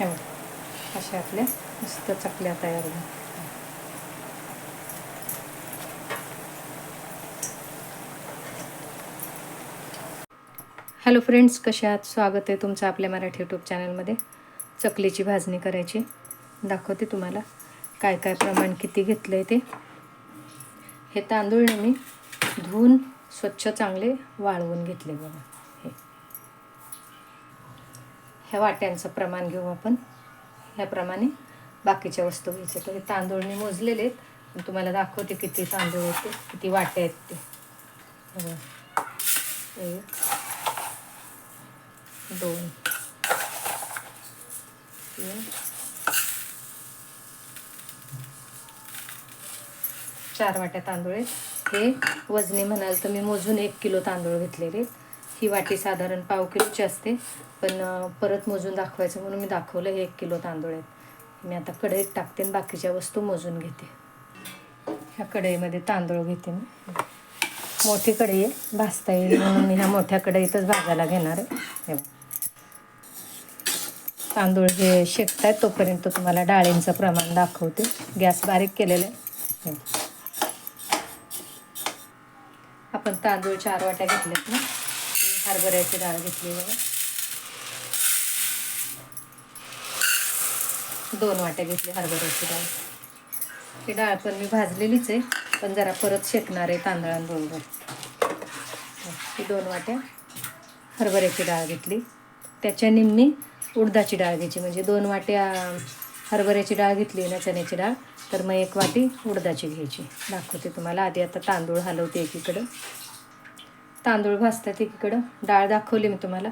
हे बघ अशा आपल्या मस्त चकल्या तयार झाल्या हॅलो फ्रेंड्स कशा आहात? स्वागत आहे तुमचं आपल्या मराठी यूट्यूब चॅनलमध्ये. चकलीची भाजणी करायची. दाखवते तुम्हाला काय काय प्रमाण किती घेतलं आहे ते. हे तांदूळ मी धुवून स्वच्छ चांगले वाळवून घेतले बघा. ह्या वाट्यांचं प्रमाण घेऊ आपण. ह्याप्रमाणे बाकीच्या वस्तू घ्यायच्या. तर हे तांदूळ मी मोजलेले आहेत. पण तुम्हाला दाखवते किती तांदूळ आहेत किती वाटे आहेत ते. एक दोन तीन चार वाट्या तांदूळ आहेत. हे वजनी म्हणाल तर मी मोजून एक किलो तांदूळ घेतलेले आहेत. ही वाटी साधारण पाव किलोची असते. पण परत मोजून दाखवायचं म्हणून मी दाखवलं हे एक किलो तांदूळ आहेत. मी आता कढईत टाकते आणि बाकीच्या वस्तू मोजून घेते. ह्या कढईमध्ये तांदूळ घेते मी. मोठी कढई आहे भाजता येईल म्हणून मी ह्या मोठ्या कढईतच भाजायला घेणार आहे. तांदूळ हे शेकतायत तोपर्यंत तुम्हाला डाळींचं प्रमाण दाखवते. गॅस बारीक केलेलं आहे. आपण तांदूळ चार वाट्या घेतल्यात ना? हरभऱ्याची डाळ घेतली बघा. दोन वाट्या घेतली हरभऱ्याची डाळ. ही डाळ पण मी भाजलेलीच आहे पण जरा परत शेकणार आहे तांदळांबरोबर. ही दोन वाट्या हरभऱ्याची डाळ घेतली. त्याच्या निम्मी उडदाची डाळ घ्यायची म्हणजे दोन वाट्या हरभऱ्याची डाळ घेतली ना चण्याची डाळ तर मग एक वाटी उडदाची घ्यायची. दाखवते तुम्हाला. आधी आता तांदूळ हलवते एकीकडं. तांदूळ भाजतात एकीकडं. डाळ दाखवली मी तुम्हाला.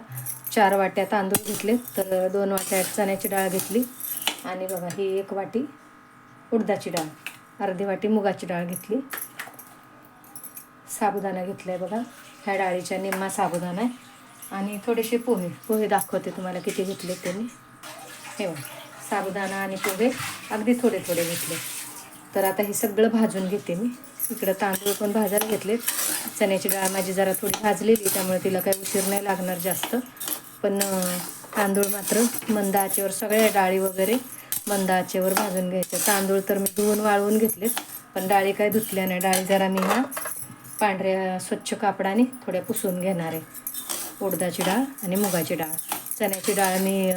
चार वाट्या तांदूळ घेतले. तर दोन वाट्या चण्याची डाळ घेतली. आणि बघा ही एक वाटी उडदाची डाळ. अर्धी वाटी मुगाची डाळ घेतली. साबुदाणा घेतला आहे बघा. ह्या डाळीच्या निम्मा साबुदाणा आहे. आणि थोडेसे पोहे. पोहे दाखवते तुम्हाला किती घेतले ते मी. हे साबुदाणा आणि पोहे अगदी थोडे थोडे घेतले. तर आता हे सगळं भाजून घेते मी. इकडं तांदूळ पण भाजायला घेतले चण्याची डाळ माझी जरा थोडी भाजलेली त्यामुळे तिला काही उशीर नाही लागणार जास्त. पण तांदूळ मात्र मंद आचेवर सगळ्या डाळी वगैरे मंद आचेवर भाजून घ्यायच्या तांदूळ तर मी धुवून वाळवून घेतलेत पण डाळी काय धुतल्या नाही. डाळी जरा मी ह्या पांढऱ्या स्वच्छ कापडाने थोड्या पुसून घेणार आहे. उडदाची डाळ आणि मुगाची डाळ. चण्याची डाळ मी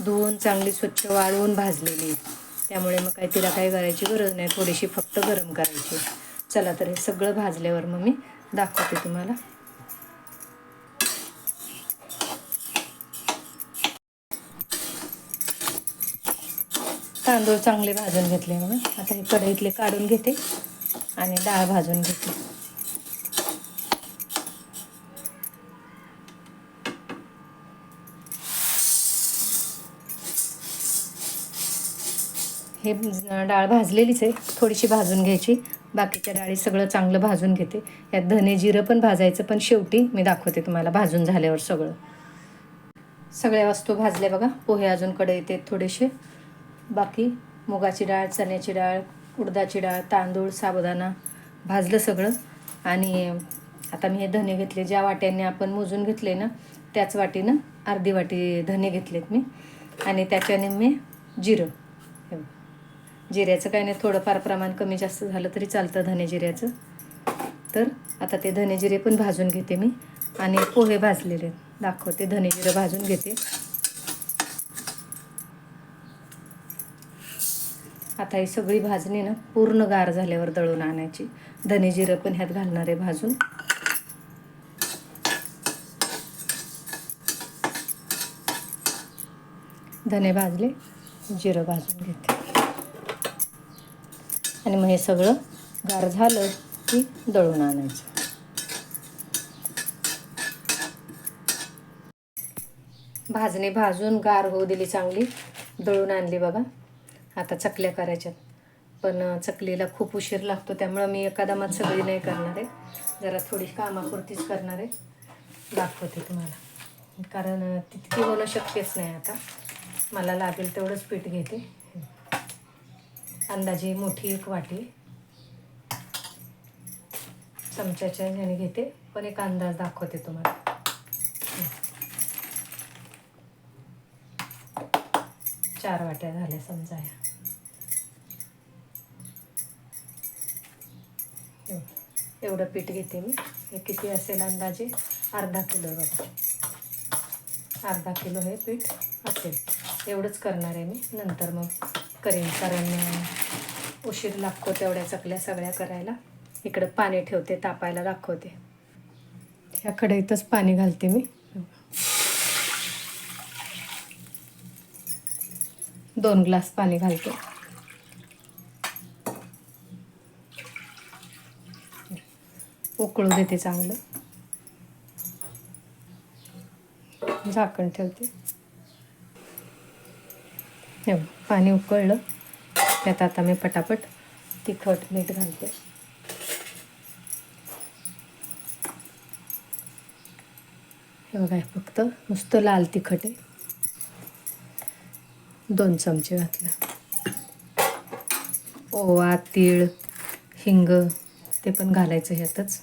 धुवून चांगली स्वच्छ वाळवून भाजलेली त्यामुळे मग काही तिला काही करायची गरज नाही. थोडीशी फक्त गरम करायची चला तर हे सगळं भाजल्यावर मग मी दाखवते तुम्हाला. तांदूळ चांगले भाजून घेतले मग आता हे कढईतले काढून घेते आणि डाळ भाजून घेते. हे डाळ भाजलेलीच आहे. थोडीशी भाजून घ्यायची. बाकीच्या डाळी सगळं चांगलं भाजून घेते. यात धने जिरं पण भाजायचं पण शेवटी मी दाखवते तुम्हाला भाजून झाल्यावर सगळं. सगळ्या वस्तू भाजल्या बघा. पोहे अजून कढईत येते थोडेसे. बाकी मुगाची डाळ चण्याची डाळ उडदाची डाळ तांदूळ साबुदाणा भाजलं सगळं. आणि आता मी हे धने घेतले. ज्या वाट्यांनी आपण मोजून घेतले ना त्याच वाटीनं अर्धी वाटी धने घेतलेत मी. आणि त्याच्याने मी जिरं. जिऱ्याचं काय नाही थोडंफार प्रमाण कमी जास्त झालं तरी चालतं धने जिऱ्याचं. तर आता ते धने जिरे पण भाजून घेते मी आणि पोहे भाजलेले दाखवते धने जिरं भाजून घेते. आता ही सगळी भाजणी ना पूर्ण गार झाल्यावर दळून आणायची. धने जिरं पण ह्यात घालणार आहे भाजून. धने भाजले जिरं भाजून घेते. आणि मग हे सगळं गार झालं की दळून आणायचं. भाजणे भाजून गार होऊ दिली चांगली दळून आणली बघा. आता चकल्या करायच्यात. पण चकलीला खूप उशीर लागतो त्यामुळं मी एकादमात सगळी नाही करणार आहे. जरा थोडी कामापुरतीच करणार आहे. दाखवते तुम्हाला. कारण तितकी होणं शक्यच नाही आता. मला लागेल तेवढंच पीठ घेते. अंदाजे मोठी एक वाटी. चमच्याच्या ह्याने घेते पण एक अंदाज दाखवते तुम्हाला. चार वाट्या झाल्या समजा ह्या एवढं. पीठ घेते मी. हे किती असेल अंदाजे? अर्धा किलो बघा. अर्धा किलो हे पीठ असेल. एवढंच करणार आहे मी नंतर मग. करेन कारण उशीर लागतो तेवढ्या चकल्या सगळ्या करायला. इकडं पाणी ठेवते तापायला दाखवते. ह्या कढईतच पाणी घालते मी. दोन ग्लास पाणी घालते. उकळू देते चांगलं. झाकण ठेवते. हे पाणी उकळलं. त्यात आता मी पटापट तिखट मीठ घालते. हे बघा फक्त नुसतं लाल तिखट आहे. दोन चमचे घातलं. ओवा तीळ हिंग ते पण घालायचं ह्यातच.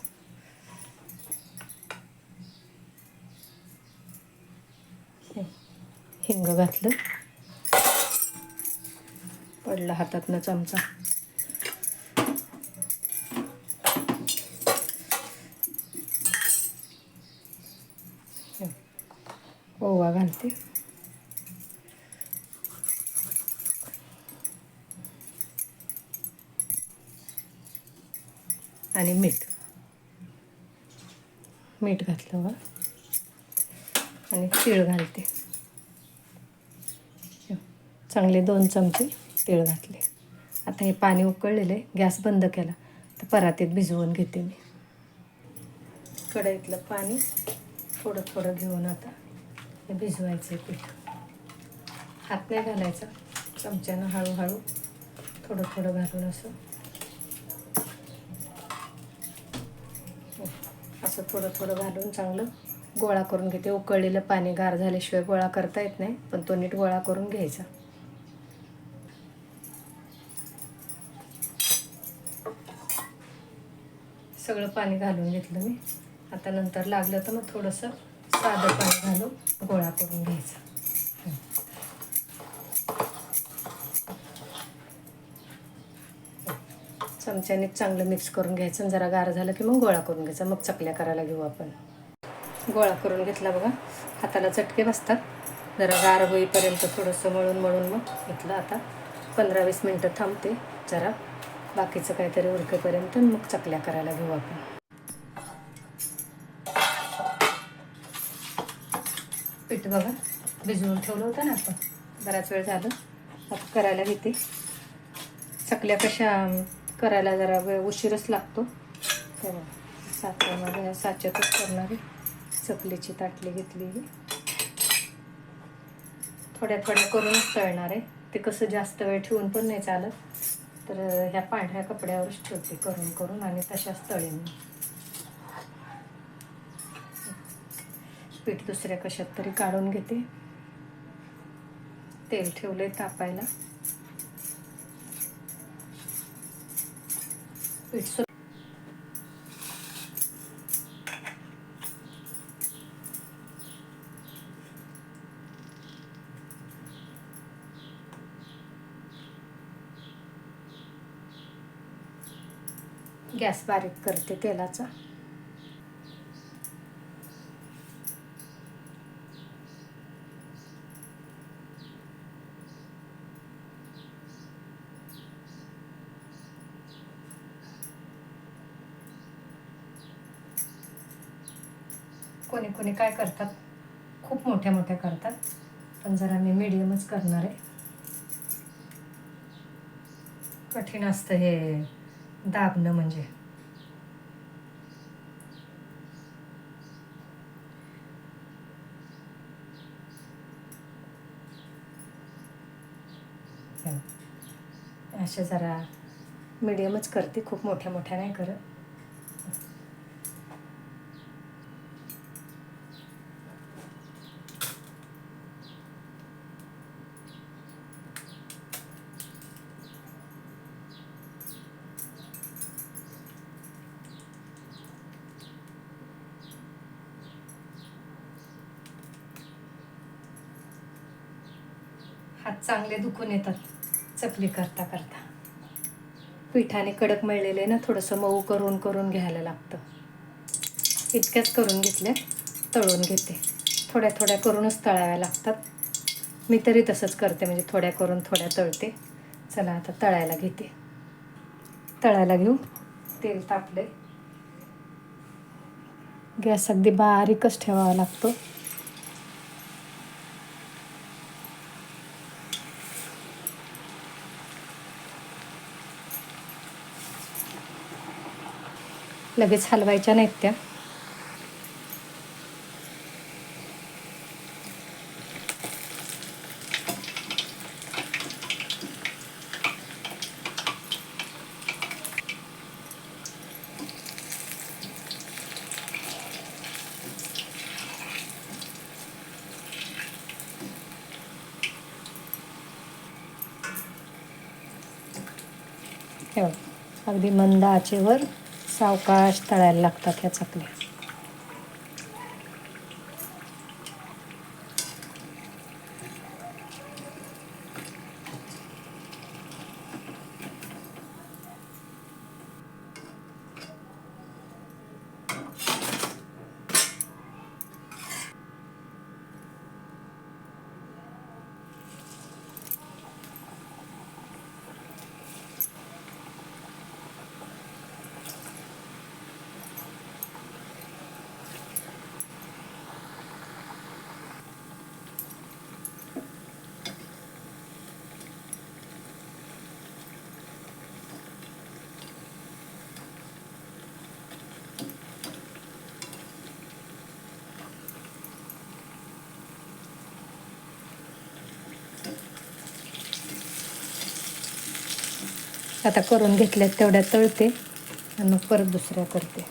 हिंग घातलं. पडला हातातनं चमचा. ओवा घालते. आणि मीठ. मीठ घातलं बघा. आणि तीळ घालते. चांगले दोन चमचे. तीळ घातले. आता हे पाणी उकळलेलं आहे गॅस बंद केला. तर परातीत भिजवून घेते मी. कढईतलं पाणी थोडं थोडं घेऊन आता हे भिजवायचं आहे पीठ. हात नाही घालायचा चमच्यानं हळूहळू थोडं थोडं घालून असं. असं थोडं थोडं घालून चांगलं गोळा करून घेते. उकळलेलं पाणी गार झाल्याशिवाय गोळा करता येत नाही पण तो नीट गोळा करून घ्यायचा. सगळं पाणी घालून घेतलं मी. आता नंतर लागलं तर मग थोडंसं साधं पाणी घालून गोळा करून घ्यायचा. चमच्याने चांगलं मिक्स करून घ्यायचं आणि जरा गार झालं की मग गोळा करून घ्यायचा. मग चकल्या करायला घेऊ आपण. गोळा करून घेतला बघा. हाताला चटके बसतात. जरा गार होईपर्यंत थोडंसं मळून मळून मग घेतलं आता. पंधरा वीस मिनटं थांबते. जरा बाकीचं काहीतरी उरकेपर्यंत मग चकल्या करायला घेऊ आपण. पीठ बघा भिजवून ठेवलं होतं ना आपण. बराच वेळ झालं. आता करायला घेते. चकल्या कशा करायला जरा वेळ उशीरच लागतो. तर साच्यामध्ये साच्यातच आहे चकलीची ताटली घेतलेली. थोड्या थोड्या करूनच तळणार आहे. ते कसं जास्त वेळ ठेवून पण नाही चालत. तर ह्या पांढऱ्या कपड्यावरच ठेवते करून करून आणि तशाच तळेन. पीठ दुसऱ्या कशात तरी काढून घेते. तेल ठेवले तापायला. पीठ गॅस बारीक करते तेलाचा. कोणी कोणी काय करतात? खूप मोठ्या मोठ्या करतात पण जरा मी मीडियमच करणार आहे. कठीण असतं हे दाबणं म्हणजे. अशा जरा मिडियमच करते खूप मोठ्या मोठ्या नाही करत? हात चांगले दुखून येतात. चकली करता करता. पिठाने कडक मळलेले ना थोडंसं मऊ करून करून घ्यायला लागतं. इतक्याच करून घेतल्या तळून घेते. थोड्या थोड्या करूनच तळाव्या लागतात. मी तरी तसंच करते म्हणजे थोड्या करून थोड्या तळते. चला आता तळायला घेते. तळायला घेऊ. तेल तापले गॅस अगदी बारीकच ठेवावा लागतो. लगेच हलवायच्या नाहीत त्या. अगदी मंद आचेवर सावकाश तळायला लागतात ह्या चकल्या. आता करून घेतल्यात तेवढ्या तळते आणि मग परत दुसऱ्या करते.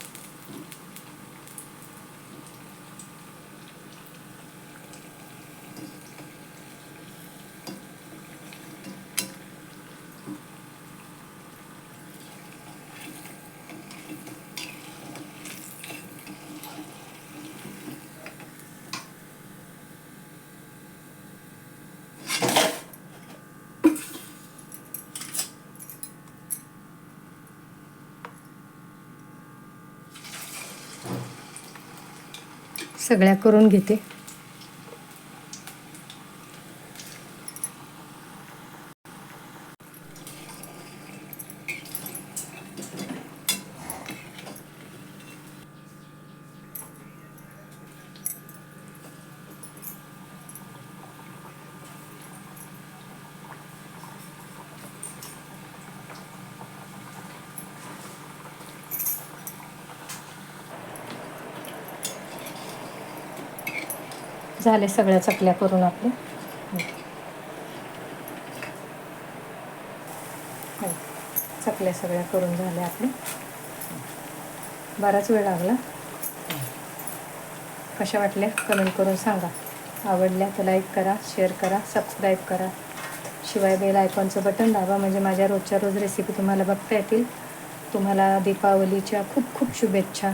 सगळ्या करून घेते. झाले सगळ्या चकल्या करून आपल्या हो. चकल्या सगळ्या करून झाल्या आपल्या बराच वेळ लागला. कशा वाटल्या? कमेंट करून सांगा. आवडल्या तर लाईक करा शेअर करा सबस्क्राईब करा. शिवाय बेल आयकॉनचं बटन दाबा. म्हणजे माझ्या रोजच्या रोज रेसिपी तुम्हाला बघता येतील. तुम्हाला दीपावलीच्या खूप खूप शुभेच्छा.